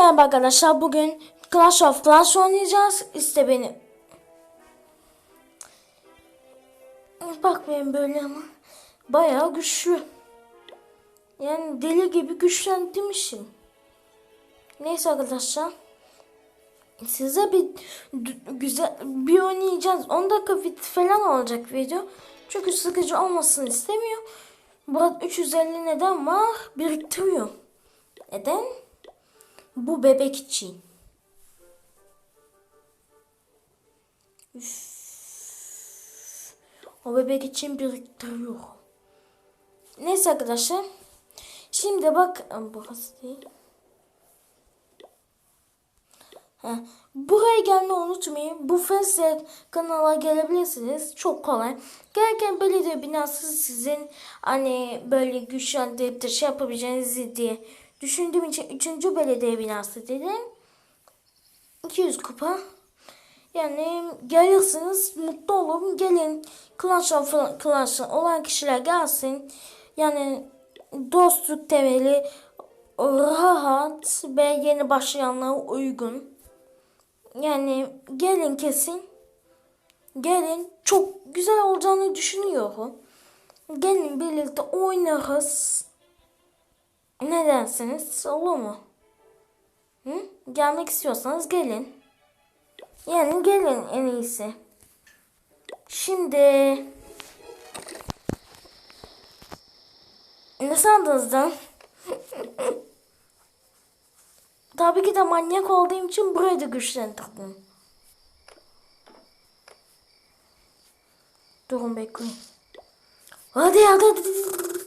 merhaba arkadaşlar. Bugün Clash of Clans oynayacağız. İşte beni. Bakmayın böyle ama. Bayağı güçlü. Yani deli gibi güçlendirmişim. Neyse arkadaşlar. Size bir güzel bir oynayacağız. 10 dakika falan olacak video. Çünkü sıkıcı olmasını istemiyor. Burada 350 neden var? Biriktiriyor. Neden? Bu bebek için. Üf. O bebek için biriktiriyor. Neyse arkadaşlar. Şimdi bak burası değil. Ha, buraya gelmeyi unutmayın. Bu Facebook kanala gelebilirsiniz. Çok kolay. Gelirken belediye binası sizin hani böyle güçlendirip de şey yapabileceğinizi diye düşündüğüm için 3. belediye binası dedim. 200 kupa. Yani gelirsiniz mutlu olurum. Gelin Clash of Clash olan kişiler gelsin. Yani dostluk temeli rahat ve yeni başlayanlara uygun. Yani gelin kesin. Gelin çok güzel olacağını düşünüyorum. Gelin birlikte oynarız. Ne dersiniz? Olur mu? Hı? Gelmek istiyorsanız gelin. Yani gelin en iyisi. Şimdi ne sandınız da? Tabii ki de manyak olduğum için burayı da güçlendirdim. Durun bekleyin. Hadi hadi hadi. hadi.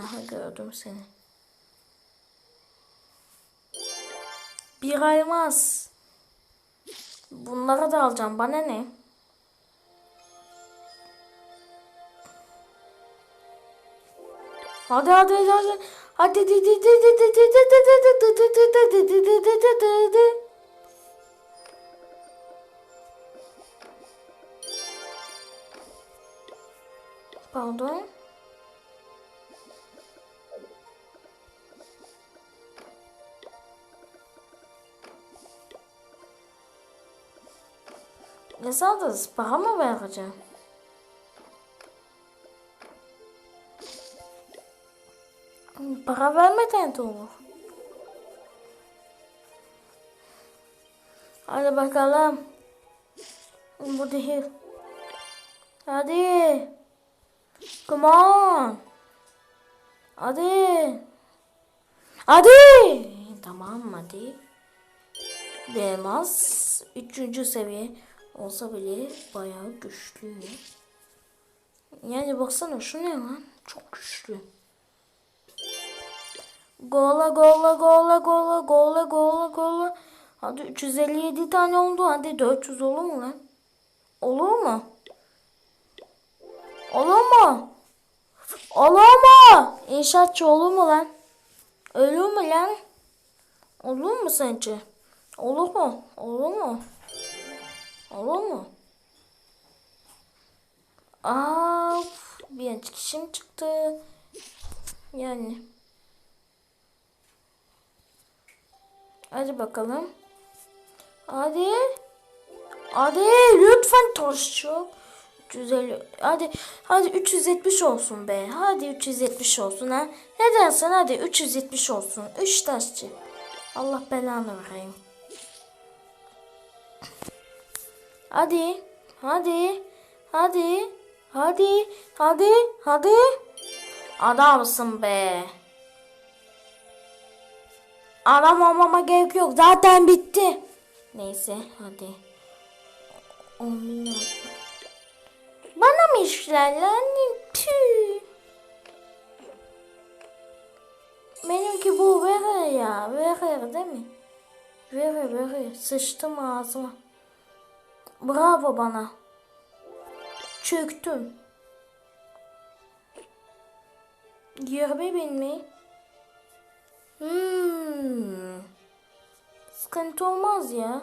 Aha gördüm seni. Bir aymaz. Bunları da alacağım. Bana ne? Hadi hadi hadi hadi. Hadi hadi hadi hadi hadi hadi hadi Pardon. Ne sandınız? Para mı vereceğim? Para vermeden de olur. Hadi bakalım. Bu değil. Hadi. Come on. Hadi. Hadi. Tamam hadi. Elmas üçüncü seviye olsa bile bayağı güçlü. Yani baksana şu ne lan? Çok güçlü. Gola gola gola gola gola gola gola. Hadi 357 tane oldu. Hadi 400 olur mu lan? Olur mu? Olur mu? Olur mu? İnşaatçı olur mu lan? Ölür mü lan? Olur mu sence? Olur mu? Olur mu? Olur mu? Aa, bir an kişim çıktı. Yani. Hadi bakalım. Hadi. Hadi lütfen toşçuk. 350 hadi hadi 370 olsun be. Hadi 370 olsun ha. Ne dersin hadi 370 olsun. 3 taşçı. Allah belanı vereyim. Hadi. Hadi. Hadi. Hadi. Hadi. Hadi. Adamsın be. Adam olmama gerek yok. Zaten bitti. Neyse hadi. 10 milyon. Bana mı işler lan? Tüh. Benimki bu verir ya. Verir değil mi? Verir verir. Sıçtım ağzıma. Bravo bana. Çöktüm. 20 bin mi? Hmm. Sıkıntı olmaz ya.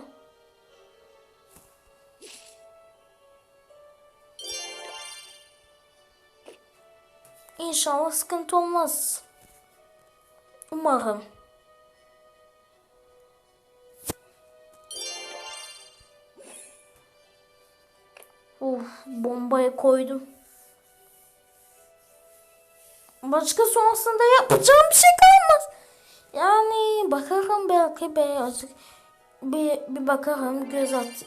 İnşallah sıkıntı olmaz. Umarım. Uf, bombayı koydum. Başka sonrasında yapacağım bir şey kalmaz. Yani bakarım belki birazcık bir, bir bakarım göz at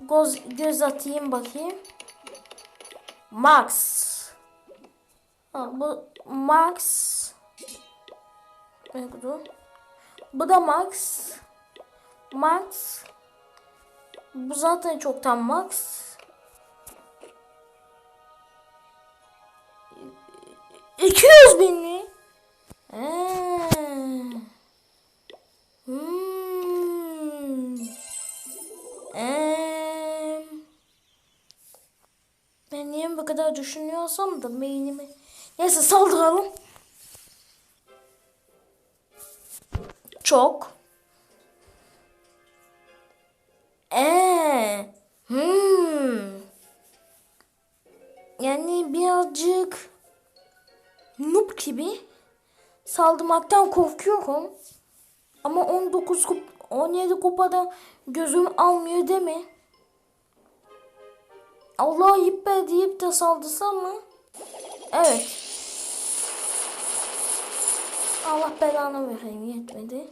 göz, göz atayım bakayım. Max. Ha, bu Max. Bu? Bu da Max. Max. Bu zaten çoktan Max. 200 bin mi? Ee. Hmm. Ben niye bu kadar düşünüyorsam da beynimi. Neyse saldıralım. Çok. Saldırmaktan korkuyorum. Ama 19 kup 17 kupada gözüm almıyor deme. Allah yippe deyip de saldırsam mı? Evet. Allah belanı vereyim yetmedi.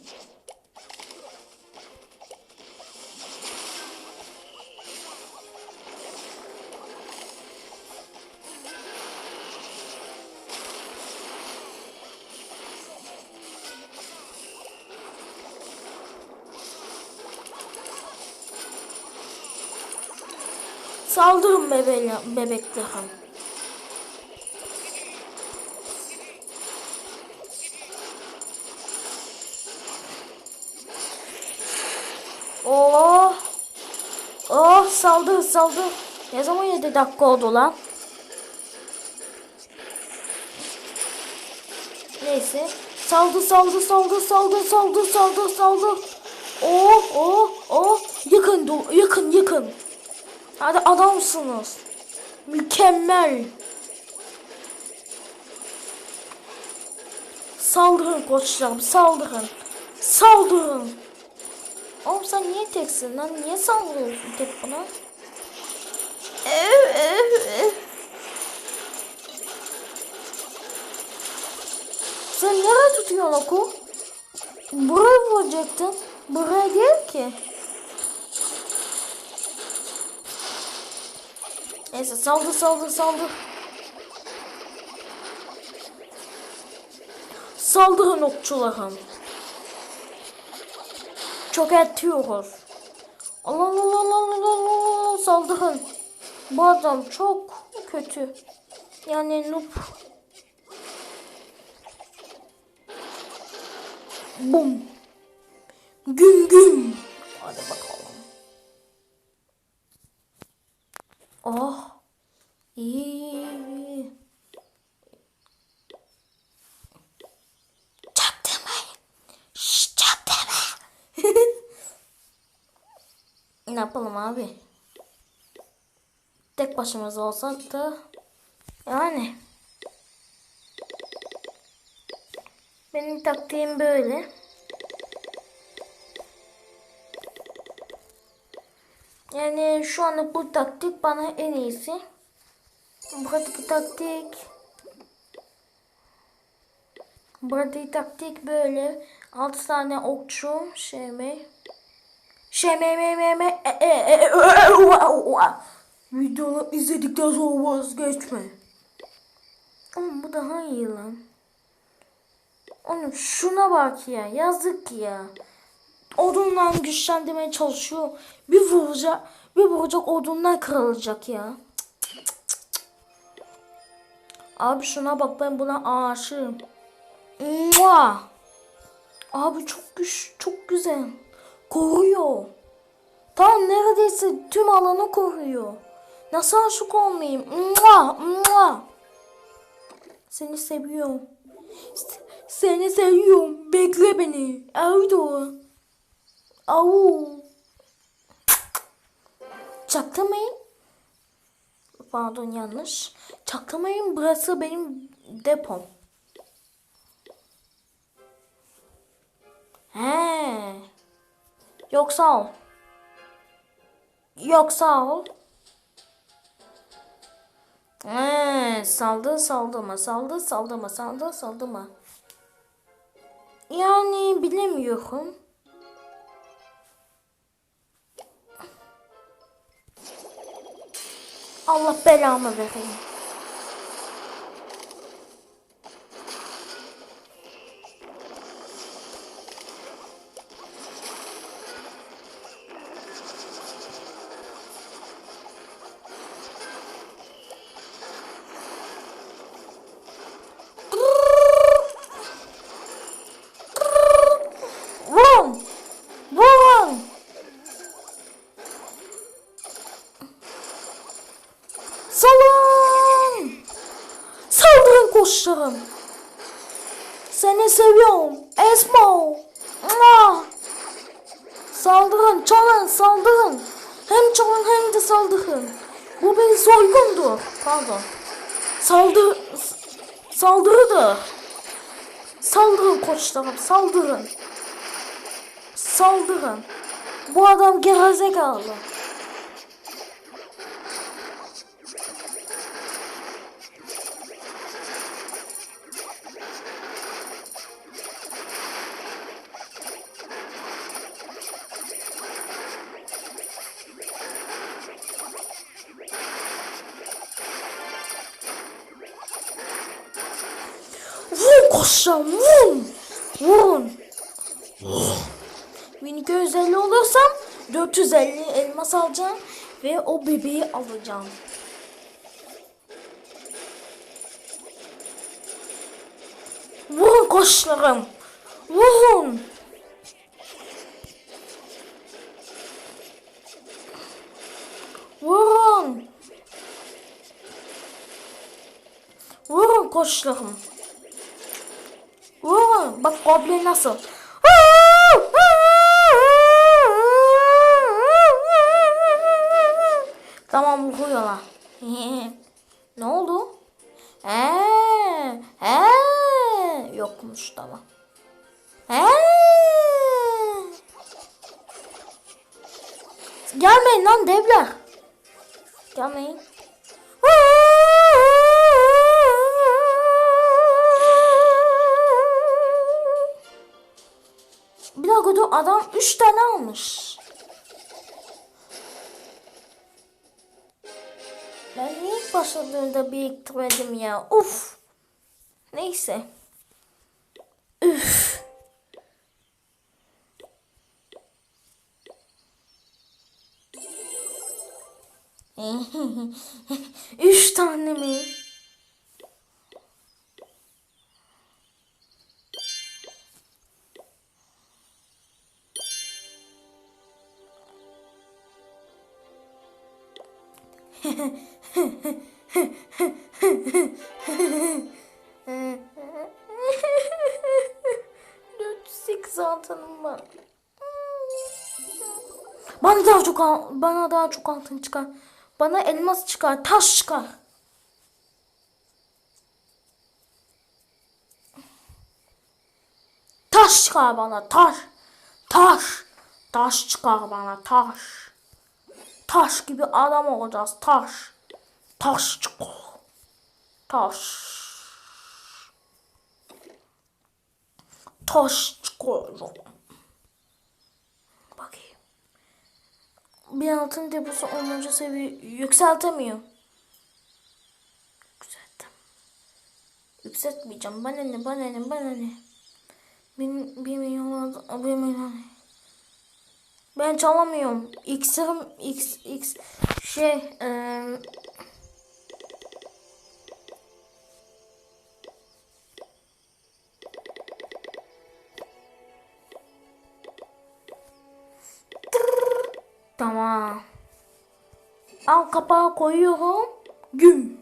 Saldırın bebeğle, bebeklerim. Oh. Oh saldır saldır. Ne zaman 7 dakika oldu lan? Neyse. Saldır saldır saldır saldır saldır saldır saldır. Oh oh oh. Yakın dur yakın yakın. Hadi adamsınız. Mükemmel. Saldırın koçlarım saldırın. Saldırın. Oğlum sen niye teksin lan? Niye saldırıyorsun tek buna? Ev, ev, ev. Sen nereye tutuyorsun oku? Buraya vuracaktın. Buraya değil ki. Neyse saldır saldır saldır. Saldırın okçularım. Çok etiyoruz. Allah Allah Allah Allah Allah Allah saldırın. Bu adam çok kötü. Yani noob. Bum. Güm güm. Hadi bakalım. Oh. İyi. Çaktırmayın. Şşş çaktırma. ne yapalım abi? Tek başımıza olsak da yani benim taktiğim böyle. Yani şu anda bu taktik bana en iyisi. Buradaki taktik Buradaki taktik böyle 6 tane okçu şey mi? Şey me me me e, e, e, e, Videonu izledikten sonra vazgeçme. Oğlum bu daha iyi lan. Oğlum şuna bak ya yazık ya. Odundan güçlendirmeye çalışıyor. Bir vuracak, bir vuracak odundan kırılacak ya. Abi şuna bak ben buna aşığım. Mua! Abi çok güç, çok güzel. Koruyor. Tam neredeyse tüm alanı koruyor. Nasıl aşık olmayayım? Mua! Mua! Seni seviyorum. Seni seviyorum. Bekle beni. Erdo. Au. Çaklamayın. Pardon yanlış. Çaklamayın burası benim depom. He. Yok sağ ol. Yok sağ ol. He, saldı saldırma saldı saldırma saldı saldırma. Yani bilemiyorum. Allah belamı vereyim. Hem çalın hem de saldırın. Bu bir soygundur. Pardon. Saldır... Saldırıdır. Saldırın koçlarım, saldırın. Saldırın. Bu adam gerizekalı. Vurun koşacağım vurun. Vurun. Minik özelliği olursam 450 elmas alacağım ve o bebeği alacağım. Vurun koçlarım. Vurun. Vurun. Vurun koçlarım. Vurun. Bak goblin nasıl. Tamam vuruyorlar. ne oldu? Eee, eee, yokmuş tamam. Eee. Gelmeyin lan devler. Gelmeyin. 3 tane almış. Ben niye ilk başladığımda biriktirmedim ya? Uf. Neyse. Üf. Üç tane mi? Dört sekiz altınım var. Bana daha çok bana daha çok altın çıkar. Bana elmas çıkar, taş çıkar. Taş çıkar bana, taş. Taş. Taş çıkar bana, taş. Taş gibi adam olacağız, taş. Taş. Taş. Taş çıkar. Bakayım. Bir altın deposu 10. seviye yükseltemiyor. Yükselttim. Yükseltmeyeceğim. Bana ne, bana ne, bana ne. Bir, bir milyon, bir milyon. Ben çalamıyorum. X'im, X, X, şey, eee Tamam. Al kapağı koyuyorum. Güm.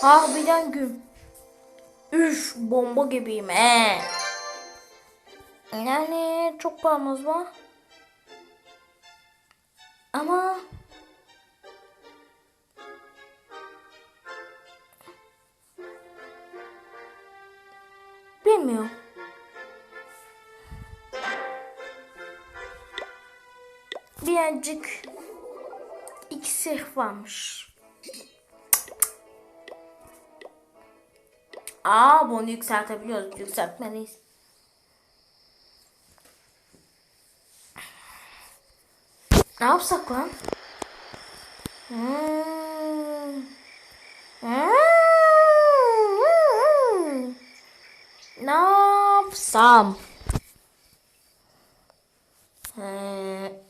Harbiden güm. Üf bomba gibiyim he çok paramız var. Ama Bilmiyorum. Birazcık iksir varmış. Aa bunu yükseltebiliyoruz. Yükseltmeliyiz. Ne yapsak lan? Hmm. Hmm. Ne yapsam? Ee,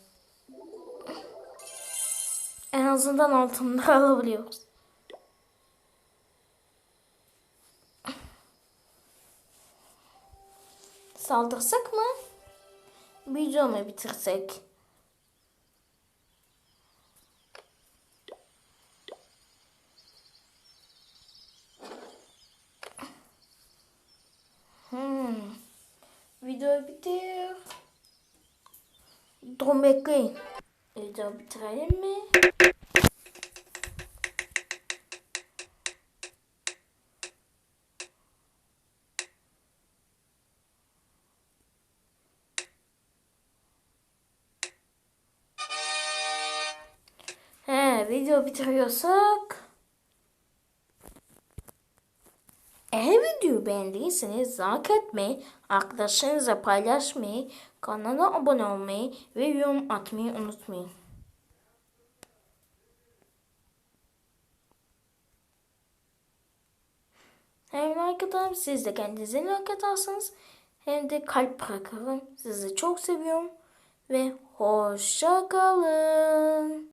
en azından altında alabiliyoruz. Saldırsak mı? Video mu bitirsek? Hmm. Video bitir. Dur bekleyin. Video bitirelim mi? He, video bitiriyorsak videoyu beğendiyseniz like etmeyi, arkadaşlarınızla paylaşmayı, kanala abone olmayı ve yorum atmayı unutmayın. Hem like atarım, siz de kendinize like atarsınız. Hem de kalp bırakırım. Sizi çok seviyorum ve hoşça kalın.